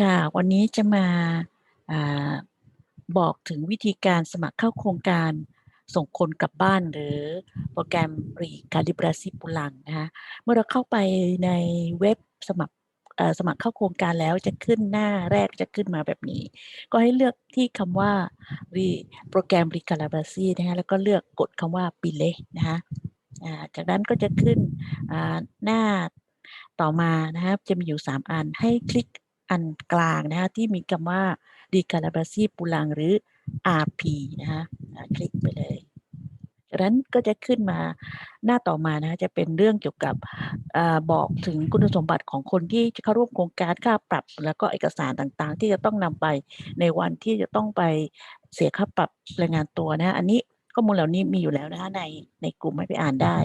ค่ะ วันนี้จะมาอาบอกถึงวิธีการสมัครเข้าโครงการส่งคนกลับบ้านหรือโปรแกรม Recalibrasi Pulang นะคะเมื่อเราเข้าไปในเว็บสมัครสมัครเข้าโครงการแล้วจะขึ้นหน้าแรกจะขึ้นมาแบบนี้ ก็ให้เลือกที่คำว่า Re โปรแกรม Recalibrasi นะคะแล้วก็เลือกกดคำว่า Pilih นะคะจากนั้นก็จะขึ้นหน้าต่อมานะคะจะมีอยู่ 3 อันให้คลิก อันกลางนะคะที่มีคำว่า Recalibrasi Pulang หรือ RP นะคะคลิกไปเลยจากนั้นก็จะขึ้นมาหน้าต่อมานะคะจะเป็นเรื่องเกี่ยวกับอบอกถึงคุณสมบัติของคนที่จะเข้าร่วมโครงการค่าปรับ แล้วก็เอกสารต่างๆ ที่จะต้องนำไปในวันที่จะต้องไปเสียค่าปรับรายงานตัวนะคะอันนี้ข้อมูลเหล่านี้มีอยู่แล้วนะคะในในกลุ่มให้ไปอ่านได้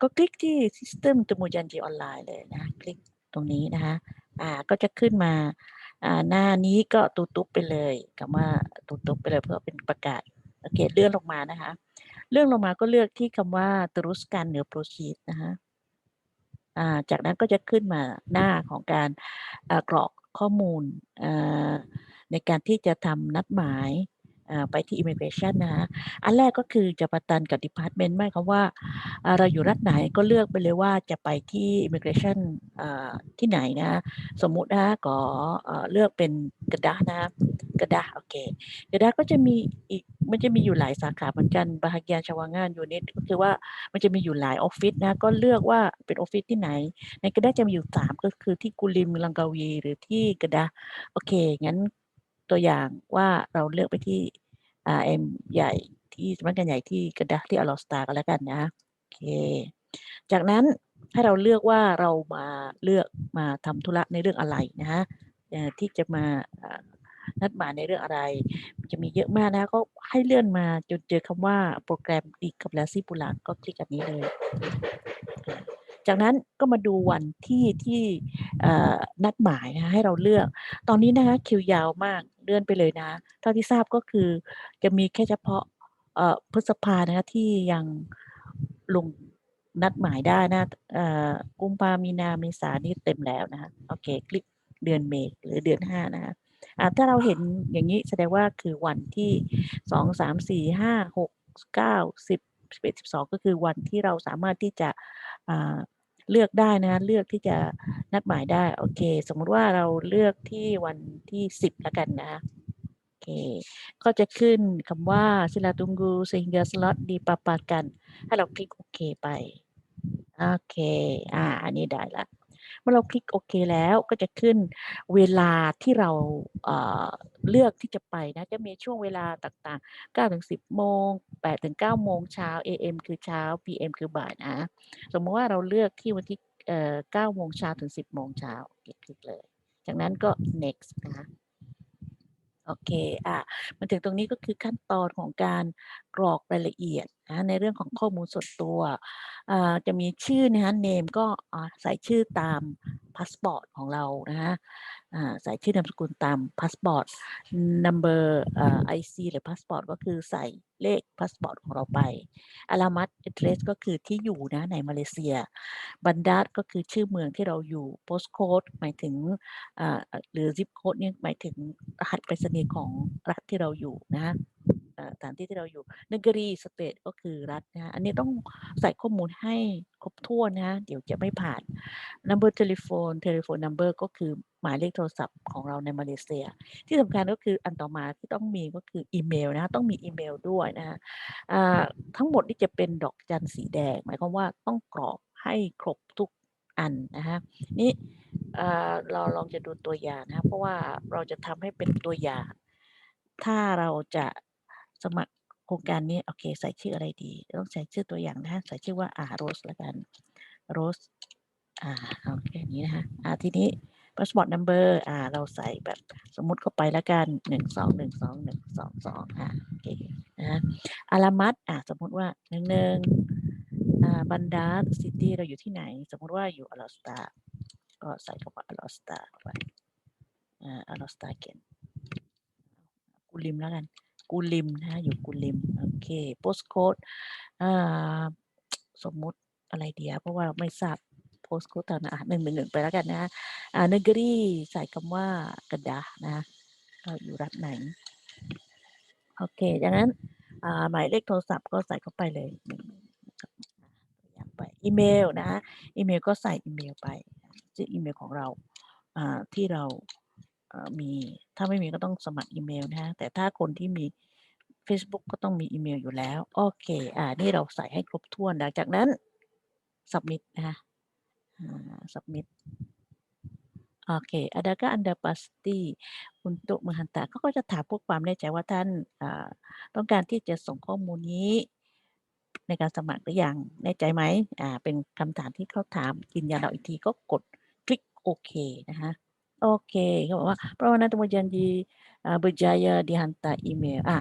ก็คลิกที่ Sistem Temu Janji Online เลยนะ คลิกตรงนี้นะคะ อ่าก็จะขึ้นมาอ่าหน้านี้ก็ตุ๊บๆไปเลยคำว่าตุ๊บๆไปเลยเพื่อเป็นประกาศโอเคเลื่อนลงมานะคะ เลื่อนลงมาก็เลือกที่คำว่าตรุสการเหนือโปรชีตนะคะอ่าจากนั้นก็จะขึ้นมาหน้าของการอ่ากรอกข้อมูลอ่าในการที่จะทำนัดหมาย ไปที่ Immigration นะคะอันแรกก็คือจะประตันกับ Department หมายควาว่าเราอยู่รัฐไหนก็เลือกไปเลยว่าจะไปที่ Immigration ที่ไหนนะสมมุตินะคะขอเลือกเป็น Kedah นะคะ Kedah โอเค Kedah ก็จะมีอีกมันจะมีอยู่หลายสาขาเหมือนกัน Bahagian Cawangan Unit ก็คือว่ามันจะมีอยู่หลายออฟฟิศนะก็เลือกว่าเป็นออฟฟิศที่ไหน ใน Kedah จะมีอยู่3ก็คือที่ Kulim Langkawi หรือที่ Kedah โอเคงั้น ตัวอย่างว่าเราเลือกไปที่ M ใหญ่ที่สำนักงานใหญ่ที่ Kedah ที่ Alor Setar ก็แล้วกันนะโอเค จากนั้นให้เราเลือกว่าเรามาเลือกมาทำธุระในเรื่องอะไรนะคะที่จะมานัดหมายในเรื่องอะไร จะมีเยอะมากนะคะก็ให้เลื่อนมาจนเจอคำว่าโปรแกรม Recalibrasi Pulang ก็คลิกอันนี้เลย จากนั้นก็มาดูวันที่ที่นัดหมายนะคะให้เราเลือก ตอนนี้นะคะคิวยาวมาก เลื่อนไปเลยนะ เท่าที่ทราบก็คือจะมีแค่เฉพาะเอ่อพฤษภานะคะที่ยังลงนัดหมายได้นะเอ่อกุมภามีนาเมษานี่เต็มแล้วนะคะโอเค คลิกเดือนเมษหรือเดือน5นะคะอ่าถ้าเราเห็นอย่างงี้แสดงว่าคือวันที่2 3 4 5 6 9 10 11 12ก็คือวันที่เราสามารถที่จะอ่า เลือกได้นะเลือกที่จะนัดหมายได้โอเค สมมุติว่าเราเลือกที่วันที่10แล้วกันนะคะโอเคก็จะขึ้นคำว่า Sila tunggu sehingga slot dipaparkan ให้เราคลิกโอเคไปโอเค อ่า อันนี้ได้ละ มื่อเราคลิกโอเคแล้วก็จะขึ้นเวลาที่เราเลือกที่จะไปนะจะมีช่วงเวลาต่างๆ9-10 โมง8-9โมงเช้า AM คือเช้า PM คือบ่ายนะสมมติว่าเราเลือกที่วันที่เอ่อ9โมงเช้าถึง 10 โมงเช้าคคลิกเลย จากนั้นก็ next นะคะ โอเค อะ มาถึงตรงนี้ก็คือขั้นตอนของการกรอกรายละเอียดนะในเรื่องของข้อมูลส่วนตัวอ่าจะมีชื่อนะคะเนมก็ใส่ชื่อตาม พาสปอร์ตของเรานะคะใส่ชื่อนามสกุลตามพาสปอร์ต number อ่า IC หรือพาสปอร์ตก็คือใส่เลขพาสปอร์ตของเราไป Alamat address ก็คือที่อยู่นะในมาเลเซีย Bandar ก็คือชื่อเมืองที่เราอยู่ Postcode หมายถึงหรือ Zip Code เนี่ยหมายถึงรหัสไปรษณีย์ของรัฐที่เราอยู่นะคะ สถานที่ที่เราอยู่ Negeri State ก็คือรัฐนะคะอันนี้ต้องใส่ข้อมูลให้ครบถ้วนนะคะเดี๋ยวจะไม่ผ่าน Number telephone telephone number ก็คือหมายเลขโทรศัพท์ของเราในมาเลเซีย ที่สำคัญก็คืออันต่อมาที่ต้องมีก็คืออีเมลนะคะต้องมีอีเมลด้วยนะคะทั้งหมดนี่จะเป็นดอกจันสีแดง หมายความว่าต้องกรอกให้ครบทุกอันนะคะนี่เราลองจะดูตัวอย่างนะคะเพราะว่าเราจะทำให้เป็นตัวอย่าง ถ้าเราจะ สมัครโครงการนี้โอเค ใส่ชื่ออะไรดี ต้องใส่ชื่อตัวอย่างนะคะใส่ชื่อว่าอา Rose แล้วกัน Rose อ่าเอาแค่นี้นะคะอ่าทีนี้ passport number อ่า เราใส่แบบสมมุติเข้าไปแล้วกัน12122122อ่าโอเคนะคะ Alamat อ่าสมมุติว่า11อ่า Bandar City เราอยู่ที่ไหน สมมุติว่าอยู่ Alor Setar ก็ใส่คำว่า Alor Setar เข้าไปอ่า Alor Setar เขียน Kulim แล้วกัน Kulim นะคะอยู่ Kulim โอเค Postcode อ่าสมมุติอะไรเดีอะเพราะว่าไม่ทราบโพสโค้ดตามนะหนึ่งหนึ่งหนึ่งไปแล้วกันนะอ่า negeri ใส่คำว่า Kedah นะก็อยู่รัฐไหนโอเคดังนั้นหมายเลขโทรศัพท์ก็ใส่เข้าไปเลยอย่างไปอีเมลนะอีเมลก็ใส่อีเมลไปชื่ออีเมลของเราอ่าที่เรา มีถ้าไม่มีก็ต้องสมัครอีเมลนะฮะแต่ถ้าคนที่มี Facebook ก็ต้องมีอีเมลอยู่แล้ว โอเค อ่า นี่เราใส่ให้ครบถ้วน หลังจากนั้น submit นะคะอ่า submit โอเค adakah anda pasti untuk menghantar เขาก็จะถามพวกความแน่ใจว่าท่านต้องการที่จะส่งข้อมูลนี้ ในการสมัครหรือยัง แน่ใจไหม อ่า เป็นคำถามที่เขาถามยืนยันเราอีกทีก็กดคลิกโอเคนะคะ โอเคเขาบอกว่า permohonan temu janji uh, berjaya dihantar email อ่า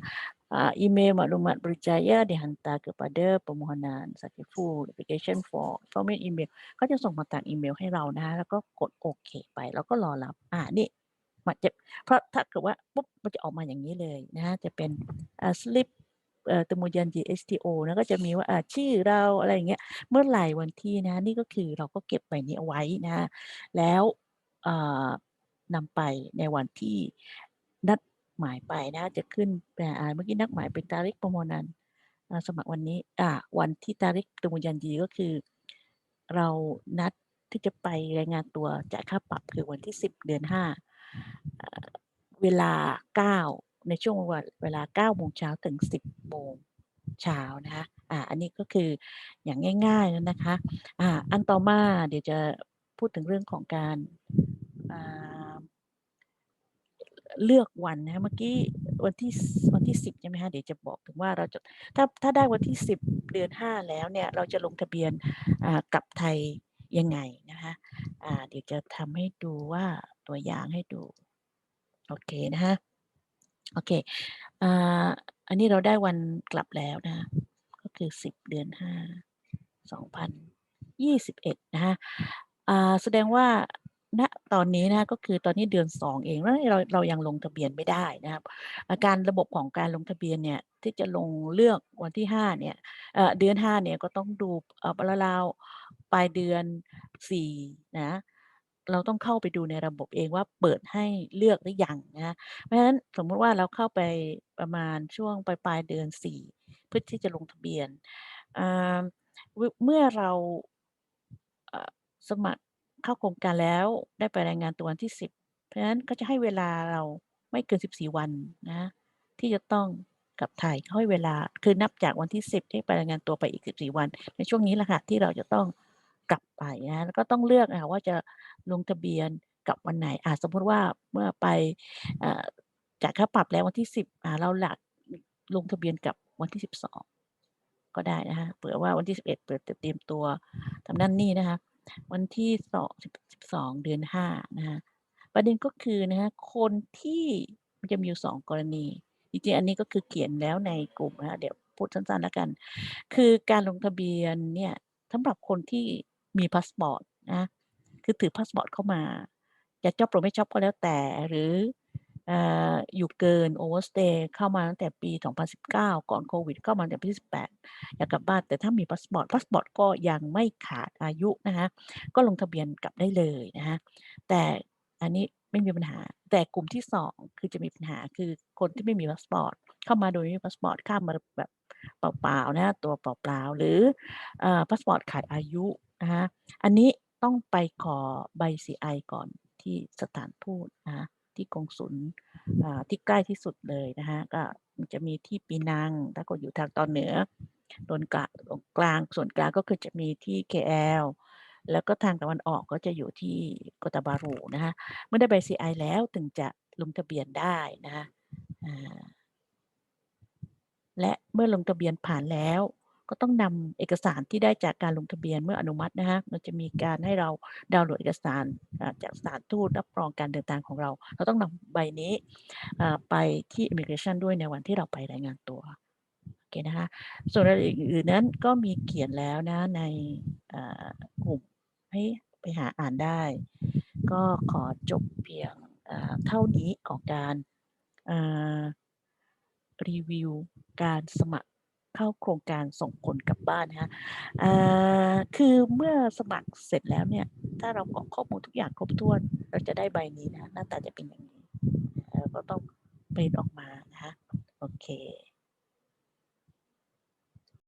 uh, email maklumat berjaya dihantar kepada permohonan successful application for format email เขาจะส่งมาทางอีเมลให้เรานะฮะแล้วก็กดโอเคไปแล้วก็รอรับ อ่านี่มันจะเพราะถ้าเกิดว่าปุ๊บมันจะออกมาอย่างนี้เลยนะจะเป็น slip เอ่อ temu janji STO นะก็จะมีว่าชื่อเราอะไรอย่างเงี้ยเมื่อไหร่วันที่นะนี่ก็คือเราก็เก็บใบนี้เอาไว้นะฮะแล้ว นำไปในวันที่นัดหมายไปนะจะขึ้นอ่าเมื่อกี้นัดหมายเป็นตาริกประมวนันสมัครวันนี้อ่าวันที่ตาริกตมุยันยีก็คือ เรานัดที่จะไปรายงานตัวจ่ายค่าปรับคือวันที่ 10 เดือน5อ่าเวลา 9 ในช่วงวันเวลา 9 โมงเช้าถึง 10 โมงเช้านะคะอ่าอันนี้ก็คืออย่างง่ายๆแล้วนะคะอ่าอันต่อมาเดี๋ยวจะพูดถึงเรื่องของการ เลือกวันนะเมื่อกี้วันที่วันที่10ใช่ไหมคะเดี๋ยวจะบอกถึงว่าเราจะถ้าถ้าได้วันที่10เดือน5แล้วเนี่ยเราจะลงทะเบียนกลับไทยยังไงนะคะเดี๋ยวจะทำให้ดูว่าตัวอย่างให้ดู โอเคนะคะโอเคอ,อันนี้เราได้วันกลับแล้วนะคะก็คือ10เดือน5 2021นะคะอ่าแสดงว่า ณตอนนี้นะก็คือตอนนี้เดือน2เองแล้วเราเรายังลงทะเบียนไม่ได้นะครับอาการระบบของการลงทะเบียนเนี่ยที่จะลงเลือกวันที่5เนี่ยเดือน5เนี่ยก็ต้องดูเอ่อราวๆปลายเดือน4นะเราต้องเข้าไปดูในระบบเองว่าเปิดให้เลือกหรือยังนะเพราะฉะนั้นสมมุติว่าเราเข้าไปประมาณช่วงปลายปลายเดือน4เพื่อที่จะลงทะเบียนเมื่อเราสมัคร เข้าโครงการแล้วได้ไปรายงานตัววันที่ 10 เพราะฉะนั้นก็จะให้เวลาเราไม่เกิน 14 วันนะที่จะต้องกลับไทยให้เวลาคือนับจากวันที่ 10 ที่ไปรายงานตัวไปอีก 14 วัน ในช่วงนี้แหละค่ะที่เราจะต้องกลับไปนะแล้วก็ต้องเลือกนะคะว่าจะลงทะเบียนกับวันไหนอ่าสมมติว่าเมื่อไปจายค่าปรับแล้ววันที่ 10อ่าเราหลักลงทะเบียนกับวันที่ 12 ก็ได้นะคะเผื่อว่าวันที่ 11เปิดเตรียมตัวทำนั่นนี่นะคะ วันที่สองสิบสองเดือนห้านะคะประเด็นก็คือนะคะคนที่มันจะมีอยู่สองกรณีจริงๆอันนี้ก็คือเขียนแล้วในกลุ่มนะคะเดี๋ยวพูดสั้นๆแล้วกัน คือการลงทะเบียนเนี่ยสำหรับคนที่มีพาสปอร์ตนะคือถือพาสปอร์ตเข้ามาจะชอบหรือไม่ชอบก็แล้วแต่หรือ อ่ออยู่เกินโอเวอร์สเตย์เข้ามาตั้งแต่ปี 2019 ก่อนโควิดเข้ามาตั้งแต่ปีที่18 อยากกลับบ้านแต่ถ้ามีพาสปอร์ตพาสปอร์ตก็ยังไม่ขาดอายุนะคะก็ลงทะเบียนกลับได้เลยนะคะแต่อันนี้ไม่มีปัญหา แต่กลุ่มที่สองคือจะมีปัญหาคือคนที่ไม่มีพาสปอร์ตเข้ามาโดยไม่มีพาสปอร์ตข้ามมาแบบเปล่าๆนะตัวเปล่าๆหรือพาสปอร์ตขาดอายุนะคะอันนี้ต้องไปขอใบ CI ก่อนที่สถานทูตนะคะ ที่กงสุลอ่าที่ใกล้ที่สุดเลยนะคะก็มันจะมีที่ปีนังถ้าคนอยู่ทางตอนเหนือโดนกลางกลางส่วนกลางก็คือจะมีที่ KL แล้วก็ทางตะวันออกก็จะอยู่ที่โกตาบารูนะคะเมื่อได้ใบ CI แล้วถึงจะลงทะเบียนได้นะคะอ่าและเมื่อลงทะเบียนผ่านแล้ว ก็ต้องนำเอกสารที่ได้จากการลงทะเบียนเมื่ออนุมัตินะคะมันจะมีการให้เราดาวน์โหลดเอกสารจากสถานทูตรับรองการเดินทางของเรา เราต้องนำใบนี้ไปที่ Immigration ด้วยในวันที่เราไปรายงานตัวโอเคนะคะส่วนรายละเอียดอื่นๆนั้นก็มีเขียนแล้วนะในกลุ่มให้ไปหาอ่านได้ ก็ขอจบเพียงเท่านี้ของการรีวิวการสมัคร เข้าโครงการส่งคนกลับบ้านนะคะคือเมื่อสมัครเสร็จแล้วเนี่ย ถ้าเรากรอกข้อมูลทุกอย่างครบถ้วน เราจะได้ใบนี้นะ หน้าตาจะเป็นอย่างนี้ ก็ต้องปริ้นออกมานะคะโอเค